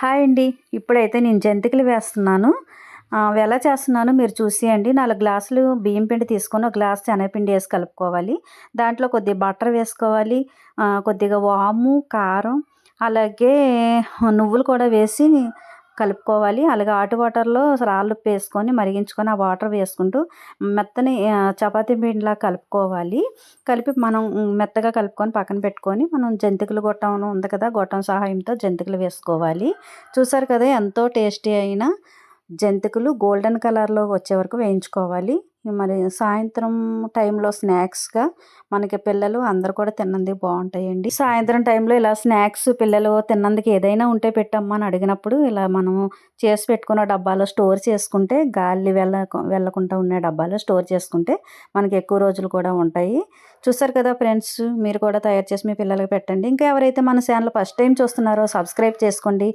Hi అండి. ఇప్పుడైతే నేను జంతికలు వేస్తున్నాను. ఎలా చేస్తున్నానో మీరు చూసేయండి. నాలుగు గ్లాసులు బియ్యం పిండి తీసుకొని ఒక గ్లాస్ శనగపిండి వేసి కలుపుకోవాలి. దాంట్లో కొద్దిగా బటర్ వేసుకోవాలి. కొద్దిగా వాము కారం అలాగే నువ్వులు కూడా వేసి కలుపుకోవాలి. అలాగే హాట్ వాటర్లో రాళ్ళు వేసుకొని మరిగించుకొని ఆ వాటర్ వేసుకుంటూ మెత్తని చపాతీ పిండిలా కలుపుకోవాలి. కలిపి మనం మెత్తగా కలుపుకొని పక్కన పెట్టుకొని మనం జంతికలు గొట్టం ఉంది కదా గొట్టం సహాయంతో జంతికలు వేసుకోవాలి. చూసారు కదా ఎంతో టేస్టీ అయిన జంతికలు గోల్డెన్ కలర్లో వచ్చే వరకు వేయించుకోవాలి. మరి సాయంత్రం టైంలో స్నాక్స్గా మనకి పిల్లలు అందరు కూడా తిన్నందుకు బాగుంటాయండి. సాయంత్రం టైంలో ఇలా స్నాక్స్ పిల్లలు తిన్నందుకు ఏదైనా ఉంటే పెట్టమ్మా అని అడిగినప్పుడు ఇలా మనము చేసి పెట్టుకున్న డబ్బాలో స్టోర్ చేసుకుంటే గాలి వెళ్ళ వెళ్ళకుండా ఉండే డబ్బాలో స్టోర్ చేసుకుంటే మనకి ఎక్కువ రోజులు కూడా ఉంటాయి. చూస్తారు కదా ఫ్రెండ్స్ మీరు కూడా తయారు చేసి మీ పిల్లలకి పెట్టండి. ఇంకా ఎవరైతే మన ఛానల్ ఫస్ట్ టైం చూస్తున్నారో సబ్స్క్రైబ్ చేసుకోండి.